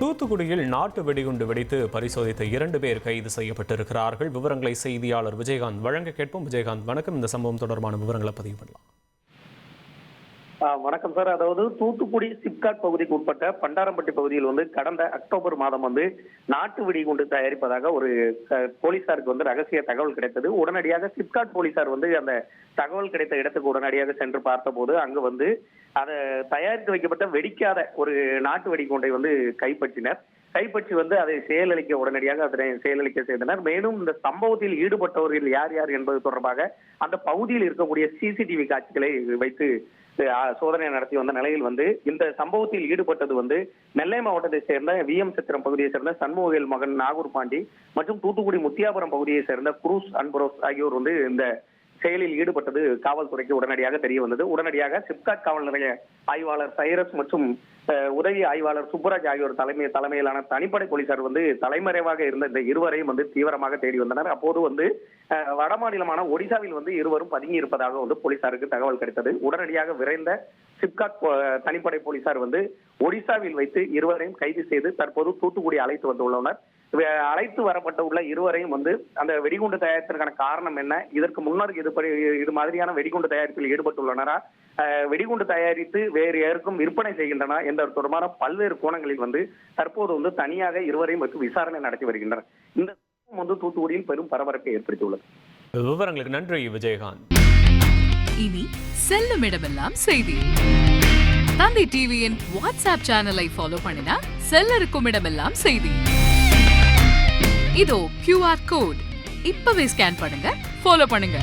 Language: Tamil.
தூத்துக்குடியில் நாட்டு வெடிகுண்டு வெடித்து பரிசோதித்த இரண்டு பேர் கைது செய்யப்பட்டிருக்கிறார்கள். விவரங்களை செய்தியாளர் விஜயகாந்த் வழங்க கேட்போம். விஜயகாந்த் வணக்கம். இந்த சம்பவம் தொடர்பான விவரங்களை பதிவு பண்ணலாம். வணக்கம் சார். அதாவது தூத்துக்குடி சிப்காட் பகுதிக்கு உட்பட்ட பண்டாரம்பட்டி பகுதியில் வந்து கடந்த அக்டோபர் மாதம் வந்து நாட்டு வெடிகுண்டு தயாரிப்பதாக ஒரு போலீசாருக்கு வந்து ரகசிய தகவல் கிடைத்தது. உடனடியாக சிப்காட் போலீசார் வந்து அந்த தகவல் கிடைத்த இடத்துக்கு உடனடியாக சென்று பார்த்தபோது அங்கு வந்து அதை தயாரித்து வைக்கப்பட்ட வெடிக்காத ஒரு நாட்டு வெடிகுண்டை வந்து கைப்பற்றினர். கைப்பற்றி வந்து அதை செயலளிக்க உடனடியாக அதனை செயலளிக்க செய்தனர். மேலும் இந்த சம்பவத்தில் ஈடுபட்டவர்கள் யார் யார் என்பது தொடர்பாக அந்த பகுதியில் இருக்கக்கூடிய சிசிடிவி காட்சிகளை வைத்து சோதனை நடத்தி வந்த நிலையில் வந்து இந்த சம்பவத்தில் ஈடுபட்டது வந்து நெல்லை மாவட்டத்தை சேர்ந்த வி எம் சத்திரம் பகுதியை சேர்ந்த சண்முகவேல் மகன் நாகூர் பாண்டி மற்றும் தூத்துக்குடி முத்தியாபுரம் பகுதியை சேர்ந்த குரூஸ் அன்பரோஸ் ஆகியோர் வந்து இந்த செயலில் ஈடுபட்டது காவல்துறைக்கு உடனடியாக தெரிய வந்தது. உடனடியாக சிப்காட் காவல் நிலைய ஆய்வாளர் சைரஸ் மற்றும் உதவி ஆய்வாளர் சுப்புராஜ் ஆகியோர் தலைமை தலைமையிலான தனிப்படை போலீசார் வந்து தலைமறைவாக இருந்த இந்த இருவரையும் வந்து தீவிரமாக தேடி வந்தனர். அப்போது வந்து வடமாநிலமான ஒடிசாவில் வந்து இருவரும் பதுங்கி இருப்பதாக வந்து போலீசாருக்கு தகவல் கிடைத்தது. உடனடியாக விரைந்த சிப்காட் தனிப்படை போலீசார் வந்து ஒடிசாவில் வைத்து இருவரையும் கைது செய்து தற்போது தூத்துக்குடி அழைத்து வந்துள்ளனர். அழைத்து வரப்பட்ட உள்ள இருவரையும் வந்து அந்த வெடிகுண்டு தயாரிப்பதற்கான காரணம் என்ன? இதற்கு முன்னர் இது படி- இது மாதிரியான வெடிகுண்டு தயாரிப்பில் ஈடுபட்டுள்ளனரா? வெடிகுண்டு தயாரித்து வேறு யாருக்கும் விற்பனை செய்கின்றன என்ற தொடர்பான பல்வேறு கோணங்களில் வந்து தற்போது வந்து தனியாக இருவரையும் வைத்து விசாரணை நடத்தி வருகின்றனர். இந்த வந்து தூத்துக்குடியில் பெரும் பரபரப்பை ஏற்படுத்தியுள்ளது. விவரங்களுக்கு நன்றி விஜயகாந்த். இனி செல்லும் இடமெல்லாம் செய்தி. தந்தி டிவியின் வாட்ஸ்அப் சேனலை ஃபாலோ பண்ணினா செல்ல இருக்கும் இடமெல்லாம் செய்தி. இதோ கியூஆர் கோட் இப்பவே ஸ்கேன் பண்ணுங்க ஃபாலோ பண்ணுங்க.